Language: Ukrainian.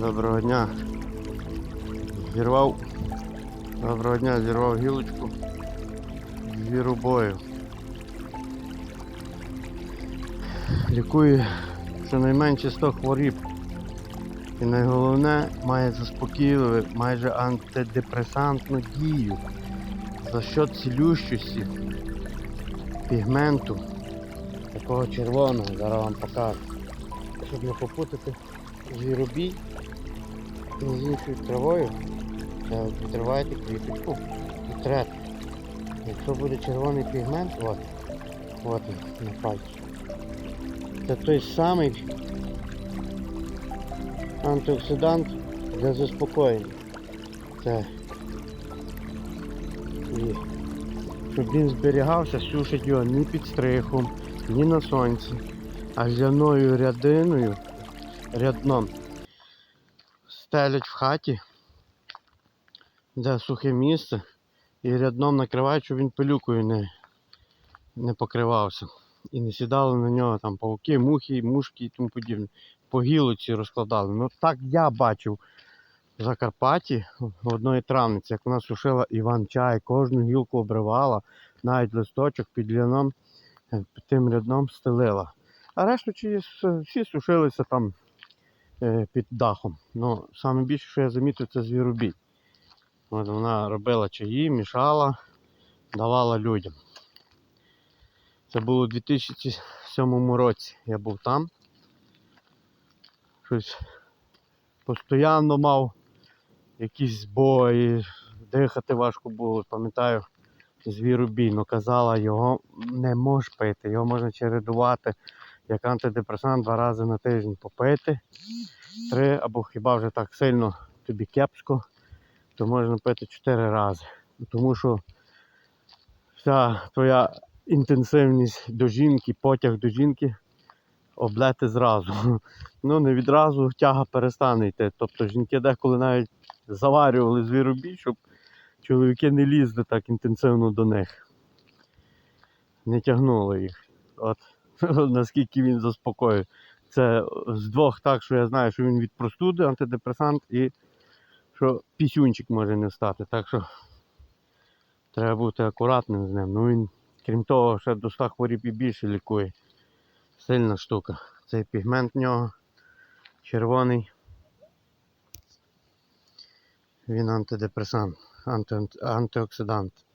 Доброго дня. Зірвав. Доброго дня, зірвав гілочку. Звіробою. Лікує щонайменше 100 хворіб. І найголовне має заспокійливе, майже антидепресантну дію. За що цілющості, пігменту, такого червоного, зараз вам покажу. Щоб не попутати звіробій іншою травою, е, відриваєте квіточку і трете. Якщо буде червоний пігмент, от, от на пальці, це той самий антиоксидант для заспокоєння. Це і щоб він зберігався, сушить його ні під стрихом, ні на сонці, а зяною рядиною, рядном стелять в хаті, де сухе місце, і рядном накривають, щоб він пилюкою не, не покривався. І не сідали на нього там павуки, мухи, мушки і тому подібне. По гілоці розкладали. Ну так я бачив в Закарпатті в одної травниці, як вона сушила Іван-чай, кожну гілку обривала, навіть листочок під під тим рядном стелила. А решту чи всі сушилися там під дахом. Ну, саме більше, що я замітив, це звіробій. От вона робила чаї, мішала, давала людям. Це було у 2007 році. Я був там. Щось постійно мав якісь збої, дихати важко було, пам'ятаю, звіробій, ну казала, його не можеш пити, його можна чередувати як антидепресант два рази на тиждень попити. Три або хіба вже так сильно тобі кепсько, то можна пити чотири рази. Тому що вся твоя інтенсивність до жінки, потяг до жінки облети зразу. Ну не відразу тяга перестане йти. Тобто жінки деколи навіть заварювали звіробій, щоб чоловіки не лізли так інтенсивно до них. Не тягнули їх. От наскільки він заспокоює. Це з двох так, що я знаю, що він від простуди, антидепресант і що пісюнчик може не встати. Так що треба бути акуратним з ним. Ну він, крім того, ще до 100 хворіб і більше лікує. Сильна штука. Цей пігмент в нього червоний. Він антидепресант, анти, антиоксидант.